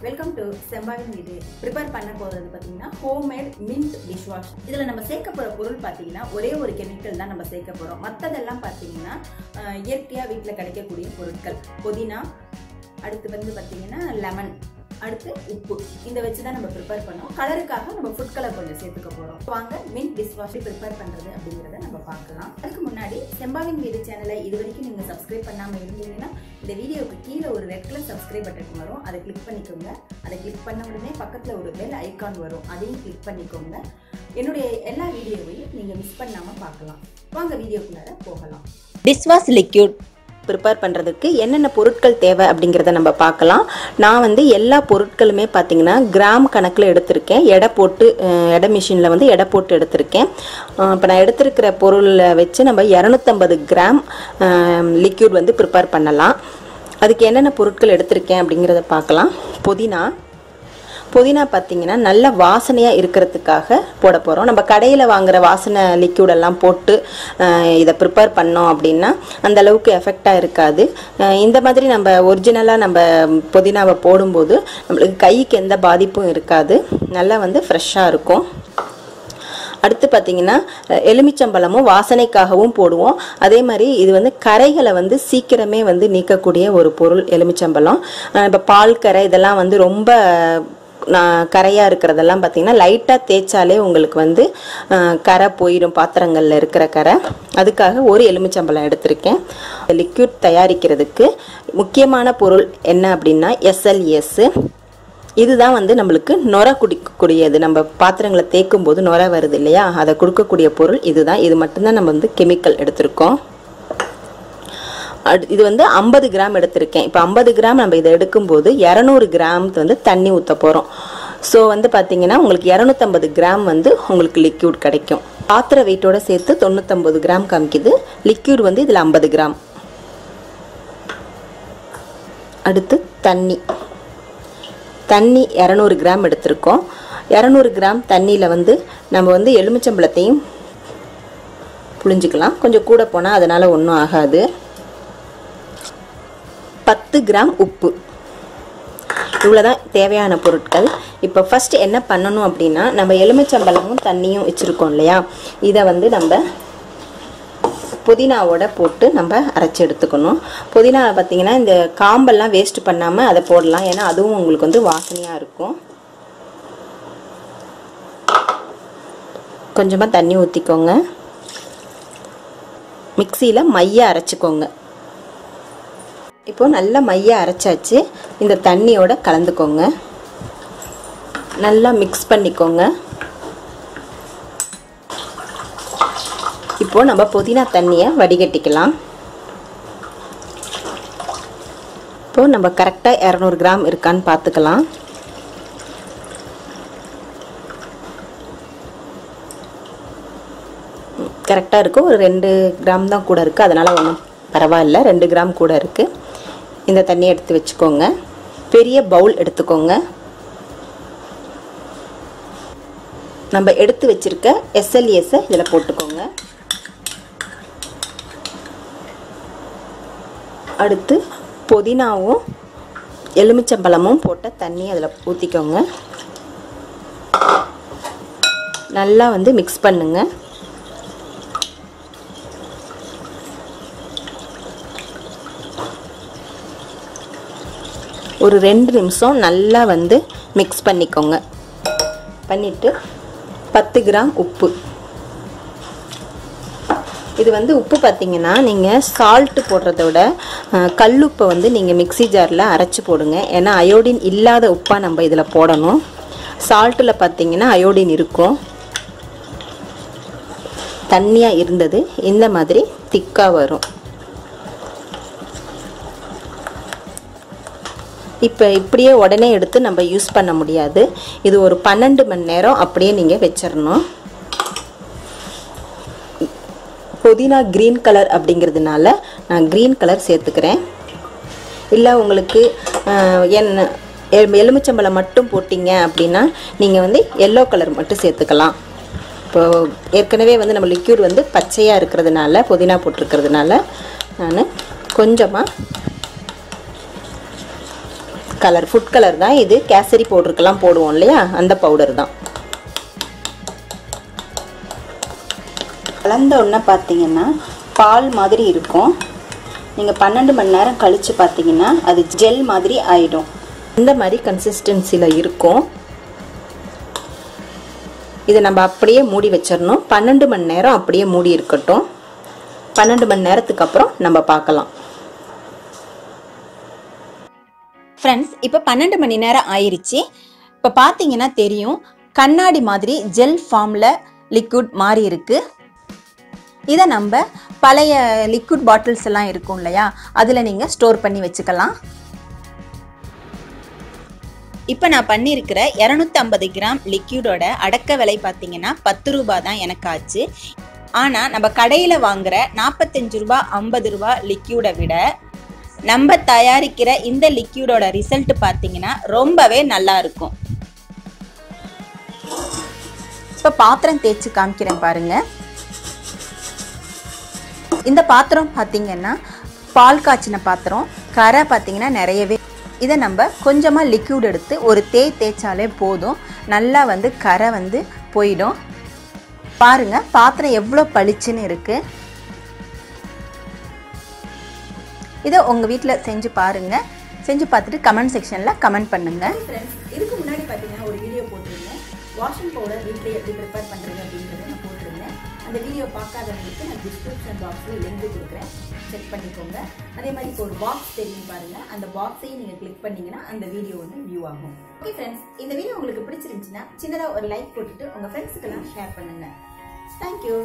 Welcome to செம்பாவின் வீடு prepare பண்ண போகிறது பார்த்தீங்கன்னா ஹோம்மேட் மின்ட் டிஷ் வாஷ் இதில் நம்ம சேர்க்க போகிற பொருள் பார்த்தீங்கன்னா ஒரே ஒரு கெமிக்கல் தான் நம்ம சேர்க்க போகிறோம் மற்றதெல்லாம் பார்த்தீங்கன்னா இயற்கையாக வீட்டில் கிடைக்கக்கூடிய பொருட்கள். புதினா அடுத்து வந்து பார்த்தீங்கன்னா லெமன் அடுத்து உப்பு. இந்த வச்சு தான் நம்ம ப்ரிப்பேர் பண்ணோம் கலருக்காக நம்ம ஃபுட் கலர் கொஞ்சம் சேர்த்துக்க போகிறோம் வாங்க மின் டிஷ் வாஷ் ப்ரிப்பேர் பண்ணுறது அப்படிங்கிறத நம்ம பார்க்கலாம். அதுக்கு முன்னாடி செம்பாவின் வீடு சேனலை இது வரைக்கும் நீங்கள் சப்ஸ்கிரைப் பண்ணாமல் இருந்தீங்கன்னா இந்த வீடியோவுக்கு கீழே ஒரு ரெட் கலர் சப்ஸ்கிரைப் பட்டன் வரும். அதை கிளிக் பண்ணிக்கோங்க. அதை கிளிக் பண்ண உடனே பக்கத்தில் ஒரு பெல் ஐக்கான் வரும். அதையும் கிளிக் பண்ணிக்கோங்க. என்னுடைய எல்லா வீடியோவையும் நீங்கள் மிஸ் பண்ணாமல் பார்க்கலாம். வாங்க வீடியோக்குள்ளார போகலாம். டிஷ்வாஷ் லிக்யூட் ப்ரிப்பேர் பண்ணுறதுக்கு என்னென்ன பொருட்கள் தேவை அப்படிங்கிறத நம்ம பார்க்கலாம். நான் வந்து எல்லா பொருட்களுமே பார்த்தீங்கன்னா கிராம் கணக்கில் எடுத்திருக்கேன். எடை போட்டு எடை மிஷினில் வந்து எடை போட்டு எடுத்திருக்கேன். இப்போ நான் எடுத்திருக்கிற பொருளை வச்சு நம்ம இரநூத்தம்பது கிராம் லிக்யூட் வந்து ப்ரிப்பேர் பண்ணலாம். அதுக்கு என்னென்ன பொருட்கள் எடுத்திருக்கேன் அப்படிங்கிறத பார்க்கலாம். புதினா புதினா பார்த்தீங்கன்னா நல்ல வாசனையாக இருக்கிறதுக்காக போட போகிறோம் நம்ம கடையில் வாங்குற வாசனை லிக்யூடெல்லாம் போட்டு இதை ப்ரிப்பேர் பண்ணோம் அப்படின்னா அந்த அளவுக்கு எஃபெக்டாக இருக்காது. இந்த மாதிரி நம்ம ஒரிஜினலாக நம்ம புதினாவை போடும்போது நம்மளுக்கு கைக்கு எந்த பாதிப்பும் இருக்காது. நல்லா வந்து ஃப்ரெஷ்ஷாக இருக்கும். அடுத்து பார்த்தீங்கன்னா எலுமிச்சம்பழமும் வாசனைக்காகவும் போடுவோம். அதே மாதிரி இது வந்து கரைகளை வந்து சீக்கிரமே வந்து நீக்கக்கூடிய ஒரு பொருள் எலுமிச்சம்பழம். இப்போ பால் கரை இதெல்லாம் வந்து ரொம்ப நான் கரையாக இருக்கிறதெல்லாம் பார்த்தீங்கன்னா லைட்டாக தேய்ச்சாலே உங்களுக்கு வந்து கரை போயிடும் பாத்திரங்களில் இருக்கிற கரை. அதுக்காக ஒரு எலுமிச்சம்பழம் எடுத்திருக்கேன். லிக்யூட் தயாரிக்கிறதுக்கு முக்கியமான பொருள் என்ன அப்படின்னா எஸ்எல்எஸ்ஸு இதுதான் வந்து நம்மளுக்கு நொர குடிக்கக்கூடியது. நம்ம பாத்திரங்களை தேய்க்கும் போது நொர வருது இல்லையா? அதை கொடுக்கக்கூடிய பொருள் இதுதான். இது மட்டும்தான் நம்ம வந்து கெமிக்கல் எடுத்திருக்கோம். இது வந்து ஐம்பது கிராம் எடுத்திருக்கேன். இப்போ ஐம்பது கிராம் நம்ம இதை எடுக்கும்போது இரநூறு கிராம் வந்து தண்ணி ஊற்ற போகிறோம் ஸோ வந்து பார்த்தீங்கன்னா உங்களுக்கு இரநூத்தம்பது கிராம் வந்து உங்களுக்கு லிக்யூட் கிடைக்கும். பாத்திர வெயிட்டோட சேர்த்து தொண்ணூத்தொம்பது கிராம் காமிக்குது. லிக்யூட் வந்து இதில் ஐம்பது கிராம். அடுத்து தண்ணி. தண்ணி இரநூறு கிராம் எடுத்திருக்கோம். இரநூறு கிராம் தண்ணியில் வந்து நம்ம வந்து எலுமிச்சம்பழத்தையும் புழிஞ்சிக்கலாம். கொஞ்சம் கூட போனால் அதனால் ஒன்றும் ஆகாது. பத்து கிராம் உப்பு. இவ்வளோ தான் தேவையான பொருட்கள். இப்போ ஃபஸ்ட்டு என்ன பண்ணணும் அப்படின்னா நம்ம எலுமிச்சம்பழமும் தண்ணியும் வச்சுருக்கோம் இல்லையா? இதை வந்து நம்ம புதினாவோட போட்டு நம்ம அரைச்சி எடுத்துக்கணும். புதினா பார்த்திங்கன்னா இந்த காம்பெல்லாம் வேஸ்ட் பண்ணாமல் அதை போடலாம். ஏன்னா அதுவும் உங்களுக்கு வந்து வாசனையாக இருக்கும். கொஞ்சமாக தண்ணி ஊற்றிக்கோங்க மிக்சியில் மைய அரைச்சிக்கோங்க. இப்போ நல்லா மைய அரைச்சாச்சு. இந்த தண்ணியோட கலந்துக்கோங்க. நல்லா மிக்ஸ் பண்ணிக்கோங்க. இப்போது நம்ம புதினா தண்ணியை வடிகட்டிக்கலாம். இப்போது நம்ம கரெக்டாக இரநூறு கிராம் இருக்கான்னு பார்த்துக்கலாம் கரெக்டாக இருக்கும் ஒரு ரெண்டு கிராம் தான் கூட இருக்குது அதனால் ஒன்றும் பரவாயில்ல. ரெண்டு கிராம் கூட இருக்குது இந்த தண்ணியை எடுத்து வச்சுக்கோங்க. பெரிய பவுல் எடுத்துக்கோங்க. நம்ம எடுத்து வச்சிருக்க எஸ்எல்எஸை இதில் போட்டுக்கோங்க. அடுத்து புதினாவும் எலுமிச்சம்பழமும் போட்ட தண்ணி அதில் ஊற்றிக்கோங்க நல்லா வந்து மிக்ஸ் பண்ணுங்கள் ஒரு ரெண்டு நிமிஷம் நல்லா வந்து மிக்ஸ் பண்ணிக்கோங்க. பண்ணிவிட்டு பத்து கிராம் உப்பு. இது வந்து உப்பு பார்த்தீங்கன்னா நீங்கள் சால்ட்டு போடுறத விட கல்லுப்பை வந்து நீங்கள் மிக்ஸி ஜாரில் அரைச்சி போடுங்க. ஏன்னா அயோடின் இல்லாத உப்பாக நம்ம இதில் போடணும். சால்ட்டில் பார்த்தீங்கன்னா அயோடின் இருக்கும். தண்ணியாக இருந்தது. இந்த மாதிரி திக்காக வரும். இப்போ இப்படியே உடனே எடுத்து நம்ம யூஸ் பண்ண முடியாது. இது ஒரு பன்னெண்டு மணி நேரம் அப்படியே நீங்கள் வச்சிடணும் புதினா க்ரீன் கலர் அப்படிங்கிறதுனால நான் க்ரீன் கலர் சேர்த்துக்கிறேன். இல்லை உங்களுக்கு என்ன எ- எலுமிச்சம்பழம் மட்டும் போட்டிங்க அப்படின்னா நீங்கள் வந்து எல்லோ கலர் மட்டும் சேர்த்துக்கலாம். இப்போது ஏற்கனவே வந்து நம்ம லிக்யூட் வந்து பச்சையாக இருக்கிறதுனால புதினா போட்டிருக்கிறதுனால நான் கொஞ்சமாக கலர் ஃபுட் கலர் தான் இது. கேசரி பவுடருக்கெல்லாம் போடுவோம் இல்லையா? அந்த பவுடர் தான். கலந்த உடனே பார்த்தீங்கன்னா பால் மாதிரி இருக்கும். நீங்கள் பன்னெண்டு மணி நேரம் கழித்து பார்த்தீங்கன்னா அது ஜெல் மாதிரி ஆயிடும். இந்த மாதிரி கன்சிஸ்டன்சியில் இருக்கும். இதை நம்ம அப்படியே மூடி வச்சிடணும். பன்னெண்டு மணி நேரம் அப்படியே மூடி இருக்கட்டும். பன்னெண்டு மணி நேரத்துக்கு அப்புறம் நம்ம பார்க்கலாம். ஃப்ரெண்ட்ஸ் இப்போ பன்னெண்டு மணி நேரம் ஆயிடுச்சு இப்போ பார்த்தீங்கன்னா தெரியும் கண்ணாடி மாதிரி ஜெல் ஃபார்மில் லிக்விட் மாறி இருக்கு. இதை நம்ம பழைய லிக்விட் பாட்டில்ஸ் எல்லாம் இருக்கும் இல்லையா அதில் நீங்கள் ஸ்டோர் பண்ணி வச்சுக்கலாம். இப்போ நான் பண்ணியிருக்கிற இரநூத்தம்பது கிராம் லிக்யூடோட அடக்க விலை பார்த்தீங்கன்னா பத்து ரூபா தான் எனக்கு ஆச்சு. ஆனால் நம்ம கடையில் வாங்குற நாற்பத்தஞ்சு ரூபா ஐம்பது ரூபா லிக்யூடை விட நம்ம தயாரிக்கிற இந்த லிக்யூடோட ரிசல்ட் பார்த்தீங்கன்னா ரொம்பவே நல்லா இருக்கும். இப்போ பாத்திரம் தேய்ச்சி காமிக்கிறேன் பாருங்க. இந்த பாத்திரம் பார்த்தீங்கன்னா பால் காய்ச்சின பாத்திரம் கரை பார்த்தீங்கன்னா நிறையவே. இதை நம்ம கொஞ்சமாக லிக்யூட் எடுத்து ஒரு தேய் தேய்ச்சாலே போதும். நல்லா வந்து கரை வந்து போயிடும். பாருங்கள் பாத்திரம் எவ்வளோ பளிச்சுன்னு இருக்குது இதை உங்கள் வீட்டில் செஞ்சு பாருங்கள் செஞ்சு பார்த்துட்டு கமெண்ட் செக்ஷனில் கமெண்ட் பண்ணுங்க. இதுக்கு முன்னாடி பார்த்தீங்கன்னா ஒரு வீடியோ போட்டிருந்தேன் வாஷிங் பவுடர் வீட்டில் எப்படி ப்ரிப்பேர் பண்ணுறது அப்படின்றத நான் போட்டிருந்தேன். அந்த வீடியோ பார்க்காதவங்களுக்கு நான் டிஸ்கிரிப்ஷன் பாக்ஸில் லிங்க் கொடுக்குறேன். செக் பண்ணிக்கோங்க. அதே மாதிரி இப்போ ஒரு பாக்ஸ் தெரியும் பாருங்கள் அந்த பாக்ஸையும் நீங்கள் கிளிக் பண்ணிங்கன்னா அந்த வீடியோ வந்து வியூ ஆகும். ஓகே ஃப்ரெண்ட்ஸ் இந்த வீடியோ உங்களுக்கு பிடிச்சிருந்துச்சுன்னா சின்னதாக ஒரு லைக் போட்டுட்டு உங்கள் ஃப்ரெண்ட்ஸுக்கெல்லாம் ஷேர் பண்ணுங்கள் தேங்க்யூ